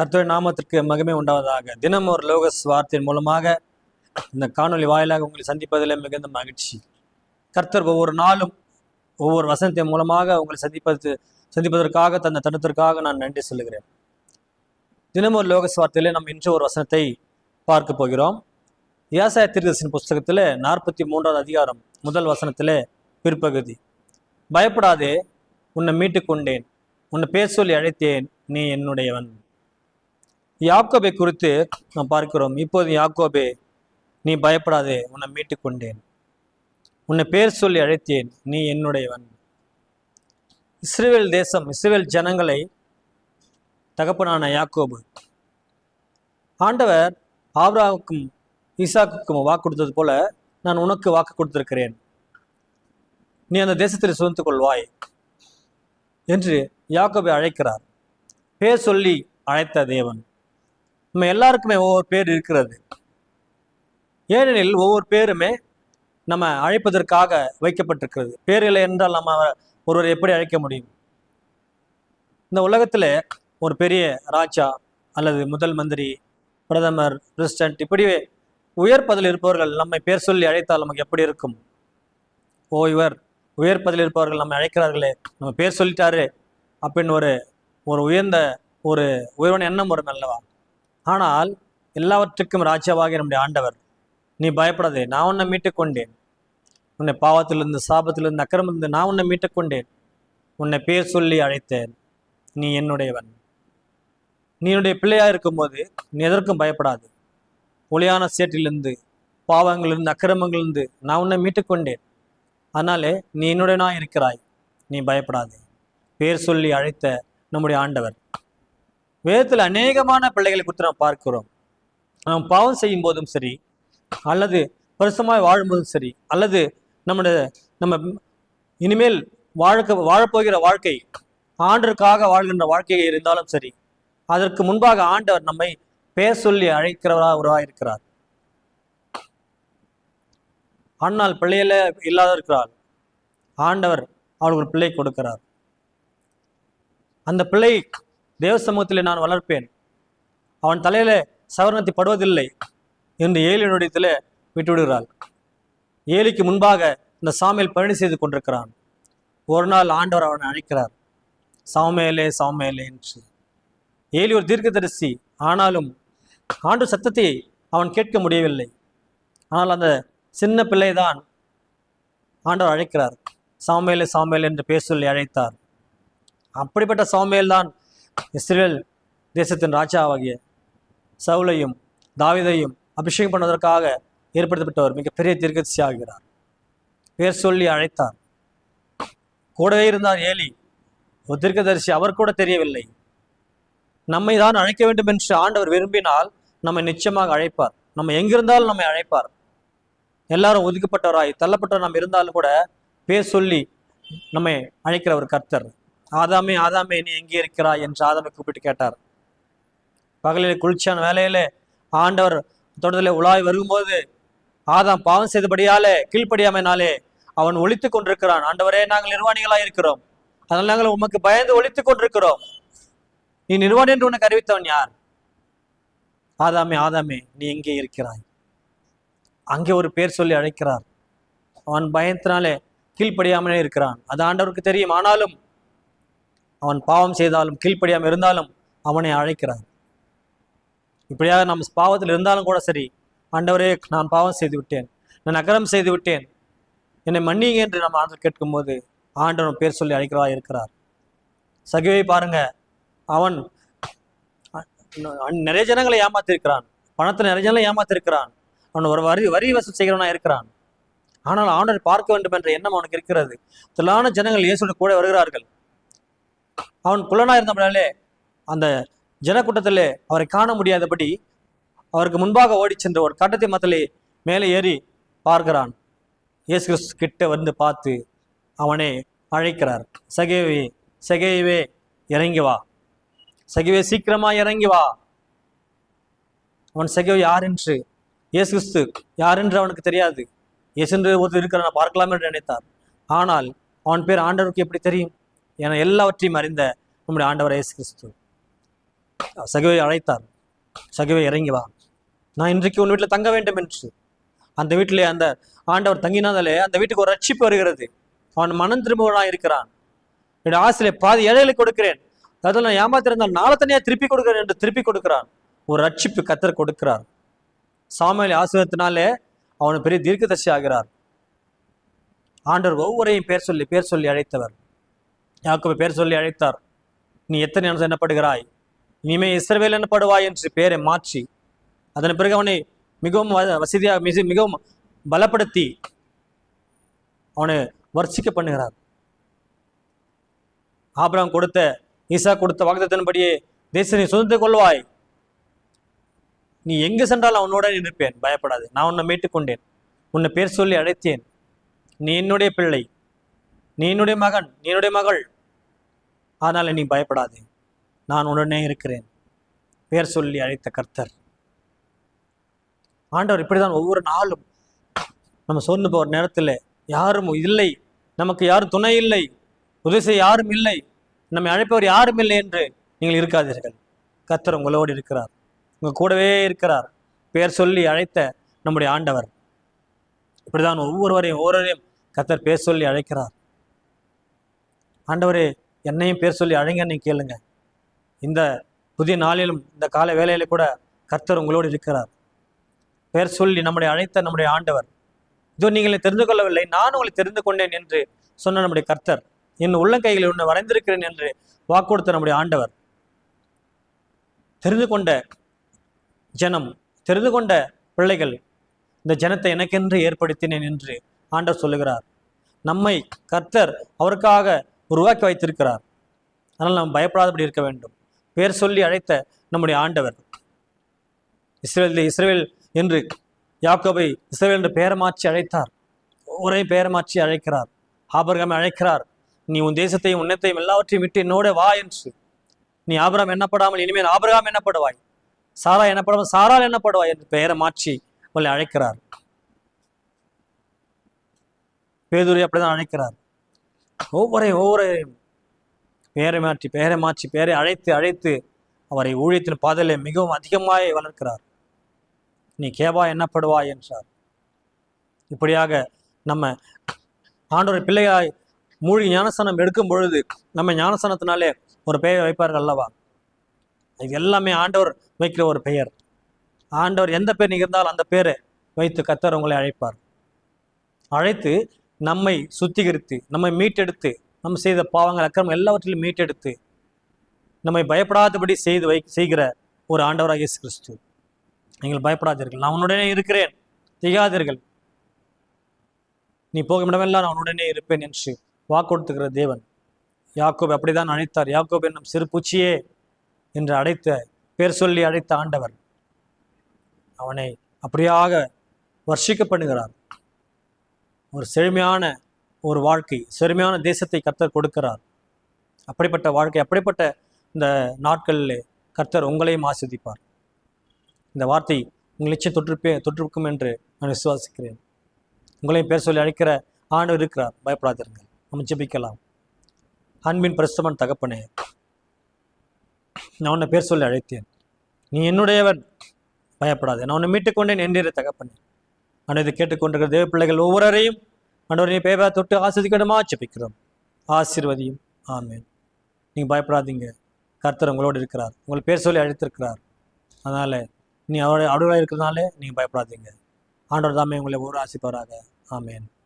கர்த்தருடைய நாமத்திற்கு மகிமை உண்டாவதாக. தினம் ஒரு லோக வார்த்தையின் மூலமாக இந்த காணொளி வாயிலாக உங்களை சந்திப்பதில் மிகுந்த மகிழ்ச்சி. கர்த்தர் ஒவ்வொரு நாளும் ஒவ்வொரு வசனத்தின் மூலமாக உங்களை சந்திப்பது சந்திப்பதற்காக தந்த தருணத்திற்காக நான் நன்றி சொல்லுகிறேன். தினம் ஒரு லோக வார்த்தையிலே நாம் இன்று ஒரு வசனத்தை பார்க்க போகிறோம். விவசாய திருதர்சன புஸ்தகத்தில் நாற்பத்தி மூன்றாவது அதிகாரம் முதல் வசனத்தில் பிற்பகுதி. பயப்படாதே உன்னை மீட்டு கொண்டேன் உன்னை பேர் சொல்லி அழைத்தேன் நீ என்னுடையவன். யாக்கோபை குறித்து நாம் பார்க்கிறோம். இப்போது யாக்கோபே நீ பயப்படாதே உன்னை மீட்டு கொண்டேன் உன்னை பேர் சொல்லி அழைத்தேன் நீ என்னுடையவன். இஸ்ரேல் தேசம் இஸ்ரேல் ஜனங்களை தகப்பனான யாக்கோபு. ஆண்டவர் ஆப்ராவுக்கும் ஈசாக்குக்கும் வாக்கு கொடுத்தது போல நான் உனக்கு வாக்கு கொடுத்திருக்கிறேன். நீ அந்த தேசத்தில் சுதந்து கொள்வாய் என்று யாக்கோபை அழைக்கிறார். பேர் சொல்லி அழைத்த தேவன். நம்ம எல்லாருக்குமே ஒவ்வொரு பேர் இருக்கிறது. ஏனெனில் ஒவ்வொரு பேருமே நம்ம அழைப்பதற்காக வைக்கப்பட்டிருக்கிறது. பேர் இல்லை என்றால் நம்ம ஒருவர் எப்படி அழைக்க முடியும்? இந்த உலகத்தில் ஒரு பெரிய ராஜா அல்லது முதல் மந்திரி பிரதமர் பிரசிடென்ட் இப்படி உயர் பதவியில் இருப்பவர்கள் நம்மை பேர் சொல்லி அழைத்தால் நமக்கு எப்படி இருக்கும்? ஓ இவர் உயர் பதவியில் இருப்பவர்கள் நம்மை அழைக்கிறார்களே நம்ம பேர் சொல்லிட்டாரு அப்படின்னு ஒரு ஒரு உயர்ந்த ஒரு உயர்வான எண்ணம் வரும் அல்லவா? ஆனால் எல்லாவற்றுக்கும் ராஜாவாகிய நம்முடைய ஆண்டவர் நீ பயப்படாதே நான் உன்னை மீட்டுக் கொண்டேன் உன்னை பாவத்திலிருந்து சாபத்திலிருந்து அக்கிரமத்திலிருந்து நான் உன்னை மீட்டுக் கொண்டேன் உன்னை பேர் சொல்லி அழைத்தேன். நீ என்னுடையவன். நீ என்னுடைய பிள்ளையாக இருக்கும்போது நீ எதற்கும் பயப்படாது. ஒளியான சேற்றிலிருந்து பாவங்களிலிருந்து அக்கிரமங்களிலிருந்து நான் உன்னை மீட்டுக் கொண்டேன் அதனாலே நீ என்னுடனா இருக்கிறாய். நீ பயப்படாதே. பேர் சொல்லி அழைத்த நம்முடைய ஆண்டவர். வேதத்தில் அநேகமான பிள்ளைகளை குறித்து நாம் பார்க்கிறோம். நாம் பாவம் செய்யும் போதும் சரி அல்லது பரிசமாய் வாழும்போதும் சரி அல்லது நம்முடைய நம்ம இனிமேல் வாழ்க்க வாழப்போகிற வாழ்க்கை ஆண்டருக்காக வாழ்கின்ற வாழ்க்கையை இருந்தாலும் சரி அதற்கு முன்பாக ஆண்டவர் நம்மை பேர் சொல்லி அழைக்கிறவராக இருக்கிறார். ஆனால் பிள்ளையில இல்லாத இருக்கிறார். ஆண்டவர் அவளுக்கு ஒரு பிள்ளை கொடுக்கிறார். அந்த பிள்ளை தேவ சமூகத்தில் நான் வளர்ப்பேன். அவன் தலையில சவரணத்தை படுவதில்லை என்று ஏலியனுடையத்தில் விட்டுவிடுகிறாள். ஏலிக்கு முன்பாக இந்த சாமியில் பழனி செய்து கொண்டிருக்கிறான். ஒரு நாள் ஆண்டவர் அவனை அழைக்கிறார். சாமேலே சாமேலே என்று. ஏலி ஒரு தீர்க்கதரிசி. ஆனாலும் ஆண்டு சத்தத்தை அவன் கேட்க முடியவில்லை. ஆனால் அந்த சின்ன பிள்ளைதான் ஆண்டவர் அழைக்கிறார். சாமேலே சாமேல் என்று பேர் சொல்லி அழைத்தார். அப்படிப்பட்ட சாமேல் தான் இஸ்ரேல் தேசத்தின் ராஜாவாகிய சவுலையும் தாவிதையும் அபிஷேகம் பண்ணுவதற்காக ஏற்படுத்தப்பட்டவர் மிகப்பெரிய தீர்க்கதரிசி ஆகிறார் பேர் சொல்லி அழைத்தார். கூடவே இருந்தார் ஏலி. ஒரு தீர்க்கதரிசி அவர் கூட தெரியவில்லை. நம்மை தான் அழைக்க வேண்டும் என்று ஆண்டவர் விரும்பினால் நம்மை நிச்சயமாக அழைப்பார். நம்ம எங்கிருந்தாலும் நம்மை அழைப்பார். எல்லாரும் ஒதுக்கப்பட்டவராய் தள்ளப்பட்டவர் நாம் இருந்தாலும் கூட பேர் சொல்லி நம்மை அழைக்கிற ஒரு கர்த்தர். ஆதாமே ஆதாமே நீ எங்கே இருக்கிறாய்? என்று ஆதாமை கூப்பிட்டு கேட்டார். பகலில் குளிர்ச்சியான வேலையிலே ஆண்டவர் தொடரில் உலாய் வரும்போது ஆதாம் பாவம் செய்தபடியாலே கீழ்ப்படியாமைனாலே அவன் ஒழித்து கொண்டிருக்கிறான். ஆண்டவரே நாங்கள் நிர்வாணிகளாக இருக்கிறோம். அதனால் நாங்கள் உமக்கு பயந்து ஒழித்து கொண்டிருக்கிறோம். நீ நிர்வாணி என்று உனக்கு அறிவித்தவன் யார்? ஆதாமே ஆதாமே நீ எங்கே இருக்கிறாய்? அங்கே ஒரு பேர் சொல்லி அழைக்கிறார். அவன் பயத்தினாலே கீழ்ப்படியாமலே இருக்கிறான். அது ஆண்டவருக்கு தெரியும். ஆனாலும் அவன் பாவம் செய்தாலும் கீழ்ப்படியாமல் இருந்தாலும் அவனை அழைக்கிறார். இப்படியாக நாம் பாவத்தில் இருந்தாலும் கூட சரி ஆண்டவரே நான் பாவம் செய்து விட்டேன் நான் அகரம் செய்து விட்டேன் என்னை மன்னிங்க என்று நம்ம ஆண்டவர் கேட்கும்போது ஆண்டவன் பேர் சொல்லி அழைக்கிறவா இருக்கிறார். சகிவை பாருங்க. அவன் நிறைய ஜனங்களை ஏமாத்திருக்கிறான். பணத்தை நிறைய ஜனங்களை ஏமாத்திருக்கிறான். அவன் ஒரு வரி வரி வசூல் செய்கிறவனா இருக்கிறான். ஆனால் ஆண்டவர் பார்க்க வேண்டும் என்ற எண்ணம் அவனுக்கு இருக்கிறது. திரளான ஜனங்கள் இயேசுடன் கூட வருகிறார்கள். அவன் குள்ளனா இருந்தபடினாலே அந்த ஜனக்கூட்டத்திலே அவரை காண முடியாதபடி அவருக்கு முன்பாக ஓடி சென்ற ஒரு கட்டத்தை மத்திலே மேலே ஏறி பார்க்கிறான். இயேசு கிறிஸ்து கிட்ட வந்து பார்த்து அவனை அழைக்கிறார். சகேவே சகேவே இறங்கி வா. சகிவே சீக்கிரமா இறங்கி வா. அவன் சகிவே யார் என்று? இயேசு கிறிஸ்து யார் என்று அவனுக்கு தெரியாது. இயேசு என்று ஒருத்தர் இருக்கிற நான் பார்க்கலாம் என்று நினைத்தார். ஆனால் அவன் பேர் ஆண்டவருக்கு எப்படி தெரியும்? என எல்லாவற்றையும் அறிந்த நம்முடைய ஆண்டவர் இயேசு கிறிஸ்து. சகுவை அழைத்தார். சகவை இறங்கி வா. நான் இன்றைக்கு உன் வீட்டில் தங்க வேண்டும் என்று. அந்த வீட்டிலே அந்த ஆண்டவர் தங்கினாலே அந்த வீட்டுக்கு ஒரு ரட்சிப்பு வருகிறது. அவன் மனம் திரும்புவனாக இருக்கிறான். என்னுடைய ஆசிலே பாதி ஏழைகளை கொடுக்கிறேன். அதில் நான் ஏமாத்திருந்தால் நாளை தனியாக திருப்பி கொடுக்கிறேன் என்று திருப்பி கொடுக்கிறான். ஒரு ரட்சிப்பு கத்தர் கொடுக்கிறார். சாமியல் ஆசிரியத்தினாலே அவன் பெரிய தீர்க்கதர்சி ஆகிறார். ஆண்டவர் ஒவ்வொரையும் பேர் சொல்லி பேர் சொல்லி அழைத்தவர். யாக்கோபு பேர் சொல்லி அழைத்தார். நீ எத்தனை அனுசம் எண்ணப்படுகிறாய் இனிமே இஸ்ரவேல் எனப்படுவாய் என்று பேரை மாற்றி அதன் பிறகு அவனை மிகவும் வசதியாக மிக மிகவும் பலப்படுத்தி அவனை வர்ச்சிக்க பண்ணுகிறார். ஆபிரம் கொடுத்த ஈசா கொடுத்த வாக்குத்தத்தின்படியே தேசனை சுதந்திர கொள்வாய். நீ எங்கு சென்றாலும் அவனோட இருப்பேன் பயப்படாது. நான் உன்னை மீட்டுக் கொண்டேன் உன்னை பேர் சொல்லி அழைத்தேன். நீ என்னுடைய பிள்ளை. நீ என்னுடைய மகன். நீ என்னுடைய மகள். அதனால் நீ பயப்படாதே. நான் உடனே இருக்கிறேன். பேர் சொல்லி அழைத்த கர்த்தர். ஆண்டவர் இப்படி தான் ஒவ்வொரு நாளும் நம்ம சோர்ந்து போகிற நேரத்தில் யாரும் இல்லை. நமக்கு யாரும் துணை இல்லை. உதவி செய்ய யாரும் இல்லை. நம்மை அழைப்பவர் யாரும் இல்லை என்று நீங்கள் இருக்காதீர்கள். கர்த்தர் உங்களோடு இருக்கிறார். உங்கள் கூடவே இருக்கிறார். பேர் சொல்லி அழைத்த நம்முடைய ஆண்டவர். இப்படிதான் ஒவ்வொருவரையும் ஒவ்வொருவரையும் கர்த்தர் பேர் சொல்லி அழைக்கிறார். ஆண்டவரே என்னையும் பேர் சொல்லி அழைங்க கேளுங்க. இந்த புதிய நாளிலும் இந்த கால வேலையில கூட கர்த்தர் உங்களோடு இருக்கிறார். பேர் சொல்லி நம்முடைய அழைத்த நம்முடைய ஆண்டவர். இதோ நீங்கள் தெரிந்து கொள்ளவில்லை நான் உங்களை தெரிந்து கொண்டேன் என்று சொன்ன நம்முடைய கர்த்தர். என் உள்ளங்கைகளில் உன்னை வரைந்திருக்கிறேன் என்று வாக்கொடுத்த நம்முடைய ஆண்டவர். தெரிந்து கொண்ட ஜனம் தெரிந்து கொண்ட பிள்ளைகள் இந்த ஜனத்தை எனக்கென்று ஏற்படுத்தினேன் என்று ஆண்டவர் சொல்லுகிறார். நம்மை கர்த்தர் அவருக்காக உருவாக்கி வைத்திருக்கிறார். அதனால் நாம் பயப்படாதபடி இருக்க வேண்டும். பேர் சொல்லி அழைத்த நம்முடைய ஆண்டவர். இஸ்ரேல் இஸ்ரேல் என்று யாக்கோபை இஸ்ரேல் என்று பெயர் மாற்றி அழைத்தார். ஒரே பெயர் மாற்றி அழைக்கிறார். ஆபரகாமை அழைக்கிறார். நீ உன் தேசத்தையும் உன்னத்தையும் எல்லாவற்றையும் விட்டு என்னோட வா என்று. நீ ஆபிரகாம் என்னப்படாமல் இனிமேல் ஆபரகாம் என்னப்படுவாய் சாரா என்னப்படாமல் சாரால் என்னப்படுவாய் என்று பெயரை மாற்றி அவளை அழைக்கிறார். பேதுரை அப்படிதான் அழைக்கிறார். ஒவ்வொரையும் ஒவ்வொருவரையும் பெயரை மாற்றி பெயரை மாற்றி பெயரை அழைத்து அழைத்து அவரை ஊழியத்தின் பாதையிலே மிகவும் அதிகமாய் வளர்க்கிறார். நீ கேவா என்னப்படுவாய் என்றார். இப்படியாக நம்ம ஆண்டவர் பிள்ளையாய் மூழ்கி ஞானஸ்தானம் எடுக்கும் பொழுது நம்ம ஞானஸ்தானத்தினாலே ஒரு பெயர் வைப்பார்கள் அல்லவா? இது எல்லாமே ஆண்டவர் வைக்கிற ஒரு பெயர். ஆண்டவர் எந்த பேர் நீங்கள் இருந்தாலும் அந்த பேரை வைத்து கத்தர் உங்களை அழைப்பார். அழைத்து நம்மை சுத்திகரித்து நம்மை மீட்டெடுத்து நம்ம செய்த பாவங்கள் அக்கிரமம் எல்லாவற்றிலும் மீட்டெடுத்து நம்மை பயப்படாதபடி செய்து வை செய்கிற ஒரு ஆண்டவராக இயேசு கிறிஸ்து. நீங்கள் பயப்படாதீர்கள். நான் உன்னுடனே இருக்கிறேன். திகாதீர்கள் நீ போகும் இடமெல்லாம் நான் உன்னுடனே இருப்பேன் என்று வாக்கு கொடுத்துக்கிற தேவன். யாக்கோப் அப்படிதான் அழைத்தார் யாக்கோப் என்னும் சிறு பூச்சியே என்று அழைத்த பேர் சொல்லி அழைத்த ஆண்டவர் அவனை அப்படியாக வர்ஷிக்க பண்ணுகிறார் ஒரு செழுமையான ஒரு வாழ்க்கை செழுமையான தேசத்தை கர்த்தர் கொடுக்கிறார். அப்படிப்பட்ட வாழ்க்கை அப்படிப்பட்ட இந்த நாட்களில் கர்த்தர் உங்களையும் ஆஸ்வதிப்பார் இந்த வார்த்தை உங்கள் நிச்சயம் தொற்றுப்பே தொற்றிருக்கும் என்று நான் விசுவாசிக்கிறேன். உங்களையும் பேர் சொல்லி அழைக்கிற ஆண்டவர் இருக்கிறார். பயப்படாதீர்கள் நம்ம ஜெபிக்கலாம். அன்பின் பிரஸ்தமன் தகப்பனே நான் உன்னை பேர் சொல்லி அழைத்தேன். நீ என்னுடையவன் பயப்படாதே. நான் உன்னை மீட்டுக்கொண்டேன் என்றிரு தகப்பனே. நான் இதை கேட்டுக்கொண்டிருக்கிற தேவ பிள்ளைகள் ஒவ்வொருவரையும் ஆண்டவர் நீ தொட்டு ஆசிரியமா ஜெபிக்கிறோம். ஆசிர்வதியும். ஆமேன். நீங்கள் பயப்படாதீங்க. கர்த்தர் உங்களோடு இருக்கிறார். உங்களை பேர் சொல்லி அழைத்திருக்கிறார். அதனால் நீ அவருடைய அடுவலாக இருக்கிறதுனால நீங்கள் பயப்படாதீங்க. ஆண்டவர் தாமே உங்களை ஒரு ஆசிப்பாராக. ஆமேன்.